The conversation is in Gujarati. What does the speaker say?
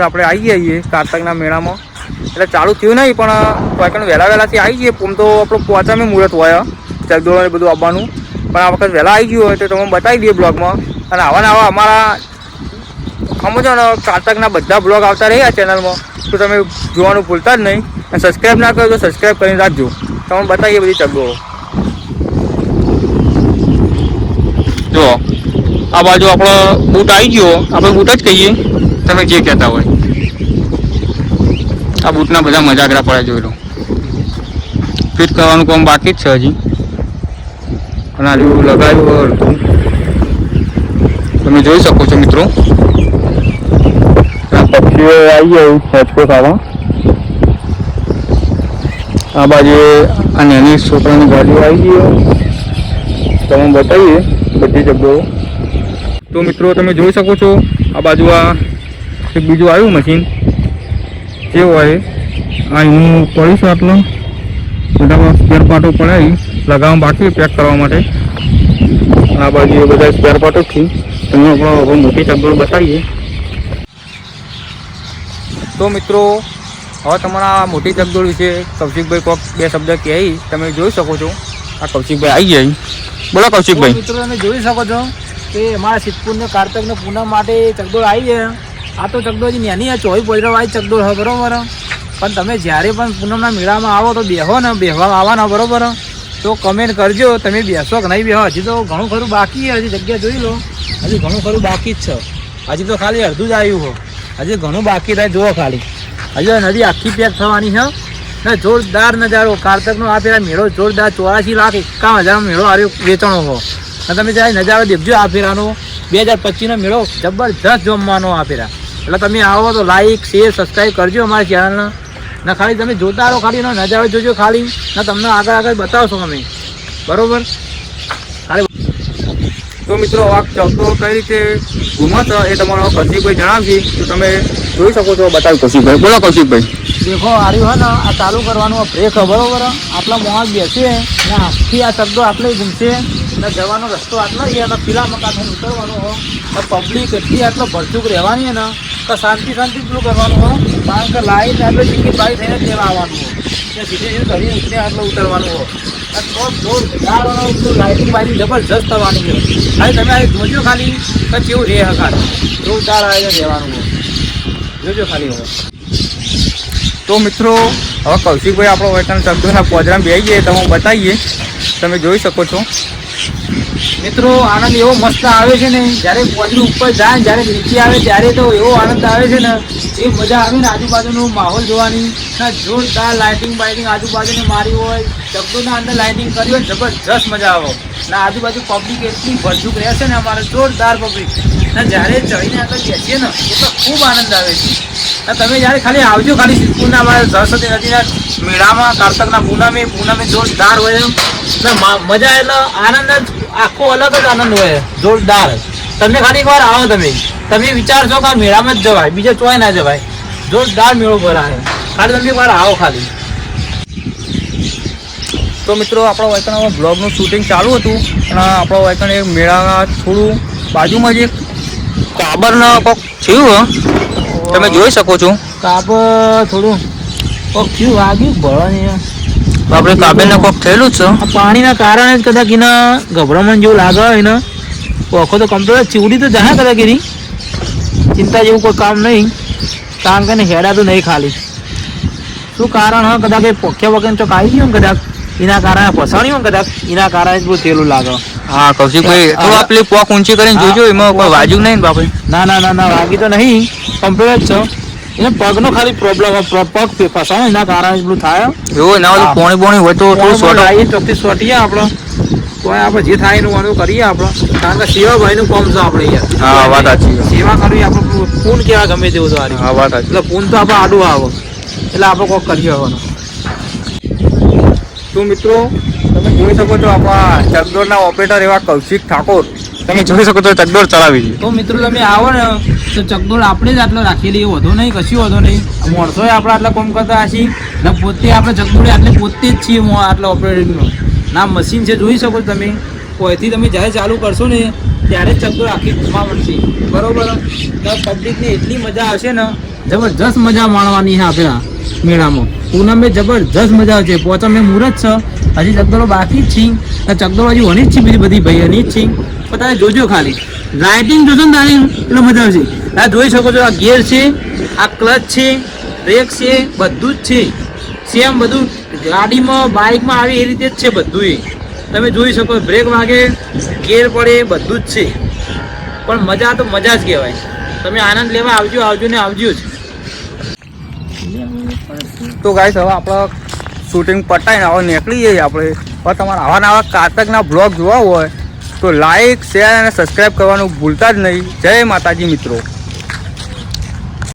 આપણે આવી જઈએ કારતકના મેળામાં. એટલે ચાલુ થયું નહીં, પણ કોઈકણ વહેલા વહેલાથી આવી જઈએ આમ તો આપણું પહોંચામે મુહૂર્ત હોય ને બધું આવવાનું. પણ આ વખત વહેલા આવી ગયું હોય, તો તમે બતાવી દઈએ બ્લોગમાં. અને આવા આવા અમારા સમજો ને કારતકના બધા બ્લોગ આવતા રહ્યા ચેનલમાં, તો તમે જોવાનું ભૂલતા જ નહીં. અને સબસ્ક્રાઈબ ના કરો તો સબસ્ક્રાઈબ કરીને રાખજો. તમે બતાવીએ બધી ચકદોળો. જો, આ બાજુ આપણો બૂટ આવી ગયો. આપણે બૂટ જ કહીએ. તમે જે કહેતા હોય. આ બૂટના બધા મજાકરા પડે જોઈ લો. ફિટ કરવાનું કામ બાકી જ છે હજી. અને હજુ લગાવ્યું હોય અડધું. તમે જોઈ શકો છો મિત્રો. આ પક્ષીઓ આવી ગયું હેચકો ખાવા આ બાજુ આ નાની છોકરાની ગાડીઓ આવી ગયો તમે બતાવીએ બધી જગ્યાઓ. તો મિત્રો તમે જોઈ શકો છો આ બાજુ આ એક બીજું આવ્યું મશીન જે આવે આ હું પડીશું આટલો. બધા સ્પેર પડાવી લગાવવા બાકી પેક કરવા માટે. આ બાજુ બધા સ્પેર તમને આપણો મોટી ચકડોળ બતાવીએ. તો મિત્રો, હવે તમારા મોટી ચકડોળ વિશે કૌશિકભાઈ કોક બે શબ્દ કહે તમે જોઈ શકો છો. આ કૌશિકભાઈ આવી જાય બોલો કૌશિકભાઈ. મિત્રો તમે જોઈ શકો છો કે અમારા સિદ્ધપુર ને કારતક ને પૂનમ માટે ચકડોળ આવી છે. આ તો ચકડોળ હજી નાની આ ચોવી પોજરા ચકડોળ હોય બરોબર? પણ તમે જ્યારે પણ પૂનમના મેળામાં આવો તો બેહો ને, બેહવા આવવાના, બરોબર? તો કમેન્ટ કરજો, તમે બેસો કે નહીં બેહો? હજી તો ઘણું ખરું બાકી હજી જગ્યા જોઈ લો. હજી ઘણું ખરું બાકી જ છે. હજી તો ખાલી અડધું જ આવ્યું હો હજી ઘણું બાકી થાય, જુઓ ખાલી. હજી નદી આખી પેક થવાની છે. ને જોરદાર નજારો. કારતકનો આ પેલા મેળો જોરદાર ચોરાશી લાખ એકાવન હજાર મેળો આવ્યો વેચાણો હો અને તમે જ્યારે નજારો દેખજો આ ફેરાનો, બે હજાર પચીસનો મેળો જબરજસ્ત જમવાનો આ ફેરા. એટલે તમે આવો તો લાઈક શેર સબસ્ક્રાઈબ કરજો અમારી ચેનલને ને. ખાલી તમે જોતા રહો ખાલી એનો નજારો જોજો ખાલી. ને તમને આગળ આગળ બતાવશો અમે. બરાબર? ખાલી તો મિત્રો આ ચકડોળ કઈ રીતે? ઘુમત એ તમારો કૌશિકભાઈ જણાવશે. તો તમે જોઈ શકો છો બતાવ્યું કૌશિકભાઈ બોલો કૌશિકભાઈ દેખો આર્યું હે ને આ ચાલુ કરવાનું બ્રેક બરાબર? આટલા મોહાજ બેસે ને આખી આ શબ્દો આટલે ઘૂમશે ને જવાનો રસ્તો આટલો છે પેલા મકાન ઉતરવાનો હો. પબ્લિક એટલી આટલો ભરચુક રહેવાની હે ને તો શાંતિ શાંતિ પેલું કરવાનું હોય કારણ કે લાઈન આટલે ટિકિટ બાય થઈને જ લેવા આવવાનું હોય ધીરે સીધે સીધું કરીને ઉતરે આટલે ઉતરવાનું હોય લાઇટિંગ બાઇટિંગ જબરજસ્ત થવાની છે ખાલી તમે આ જોજો ખાલી કે કેવું રે હકાર ખાલી જોરદાર આયોજન રહેવાનું જોજો ખાલી હવે. તો મિત્રો, હવે કૌશિકભાઈ આપણો વતન શબ્દોના પોજરામાં બેસીએ તો હું બતાવીએ. તમે જોઈ શકો છો. મિત્રો, આનંદ એવો મસ્ત આવે છે ને, જ્યારે પોજરું ઉપર જાય ને જ્યારે નીચે આવે, ત્યારે તો એવો આનંદ આવે છે ને, એ મજા આવે ને આજુબાજુનો માહોલ જોવાની. જોરદાર લાઇટિંગ બાઇટિંગ આજુબાજુને મારી હોય ચકડોના અંદર લાઇટિંગ કરી હોય, જબરજસ્ત મજા આવે. ને, આજુબાજુ પબ્લિક એટલી ભરજૂક રહેશે ને, અમારે જોરદાર પબ્લિક ને, જ્યારે ચડીને આગળ બેસીએ ને એટલે ખૂબ આનંદ આવે છે. તમે જ્યારે ખાલી આવજો ખાલી સિદ્ધપુરના અમારા સરસ્વતી નદીના મેળામાં, કારતકના પૂનમે પૂનમે જોરદાર હોય મજા એટલે આનંદ જ, આખો અલગ જ આનંદ હોય. જોરદાર. તમને ખાલી એકવાર આવો તમે. તમે વિચારશો કે મેળામાં જ જવાય, બીજે ચોય ના જવાય. જોરદાર મેળો ભરાય. ખાલી તમે એકવાર આવો ખાલી. તો મિત્રો, આપણો વતન બ્લોગનું શૂટિંગ ચાલુ હતું. અને આપણો વાયકણ એક મેળા થોડું બાજુમાં જ એક કાબરનો થયું. તમે જોઈ શકો છો. કાપ થોડું કોક થયું વાગ્યું ભળવાની આપણે કાબેલને કોક થયેલું જ છે. પાણીના કારણે જ કદાચ એના ગભરામણ જેવું લાગે એને. ને તો કમ્પ્લીટ ચીવડી તો જાય કદાચ એની. ચિંતા જેવું કોઈ કામ નહીં. કારણ કે એને તો નહીં ખાલી. શું કારણ હા કદાચ એ પોખ્યા વગર ચોક આવી ગયું ને કદાચ. એના કારણે ફસાણ્યું કદાચ. એના કારણે જ બહુ થયેલું લાગે. હા કૌશિકભાઈ તો આપલી પોક ઊંચી કરીને જોજો એમાં કોઈ વાજ્યું નહીં ને બાપા. ના ના ના ના વાગી તો નહીં. કમ્પ્લેટ છે. એને પગનો ખાલી પ્રોબ્લેમ પગ ફસાણો એના કારણે પેલું થાય. એવું ના હા. પોણી પોણી હોય તો થોડું શોર્ટ આવી ચોખ્ખી સોટીએ આપણે. તો આપણે જે થાય એનું વાળું કરીએ આપણે. કારણ કે સેવાભાઈનું કોમ છે આપણે યાર હા વાત સાચી સેવા કરવી આપણે પૂન કેવા ગમે તેવું તો હા વાત સાચી. એટલે પૂન તો આપણે આડું આવે. એટલે આપણે કોક કરીએ હવાનું તો મિત્રો, તમે જોઈ શકો છો આપણા ચકડોળના ઓપરેટર એવા કૌશિક ઠાકોર. તમે જોઈ શકો છો ચકડોળ ચલાવી તો મિત્રો, તમે આવો ને, તો ચકડોળ આપણે જ આટલો રાખી લઈએ, વધુ નહીં, કશું વધુ નહીં. માણસોએ આપણે આટલા કોમ કરતા હશી. ને પોતે આપણે ચકડોળે આટલે પોતે જ છીએ મો- આટલા ઓપરેટિંગનો ના. મશીન છે, જોઈ શકો તમે. કોઈથી તમે જ્યારે ચાલુ કરશો ને, ત્યારે ચકડોળ આખી ઘૂમા મળશે બરાબર પબ્લિકને એટલી મજા આવશે ને જબરજસ્ત મજા માણવાની છે આપેલા મેળામાં. પૂનમે જબરજસ્ત મજા છે. પોચમે મુહૂર્ત છે. હજી ચકદોરો બાકી જ છે. અને ચકદોરો હજી વની જ છે બીજી બધી ભાઈ, એની જ છે. પણ તમે જોજો ખાલી. લાઇટિંગ જોશો ને તારી, એટલે મજા આવશે. આ જોઈ શકો છો, આ ગિયર છે, આ ક્લચ છે બ્રેક છે, બધું જ છે. સેમ બધું ગાડીમાં, બાઇકમાં આવે એ રીતે જ છે બધું તમે જોઈ શકો બ્રેક વાગે, ગેર પડે, બધું જ છે. પણ મજા તો મજા જ કહેવાય. તમે આનંદ લેવા આવજો આવજો ને આવજો જ. તો ગાઈસ હવે આપણે શૂટિંગ પટાઈને હવે નીકળી જઈએ આપણે. હવે તમારે આવા નવા કારતકના બ્લોગ જોવા હોય તો લાઈક શેર અને સબસ્ક્રાઈબ કરવાનું ભૂલતા જ નહીં. જય માતાજી મિત્રો.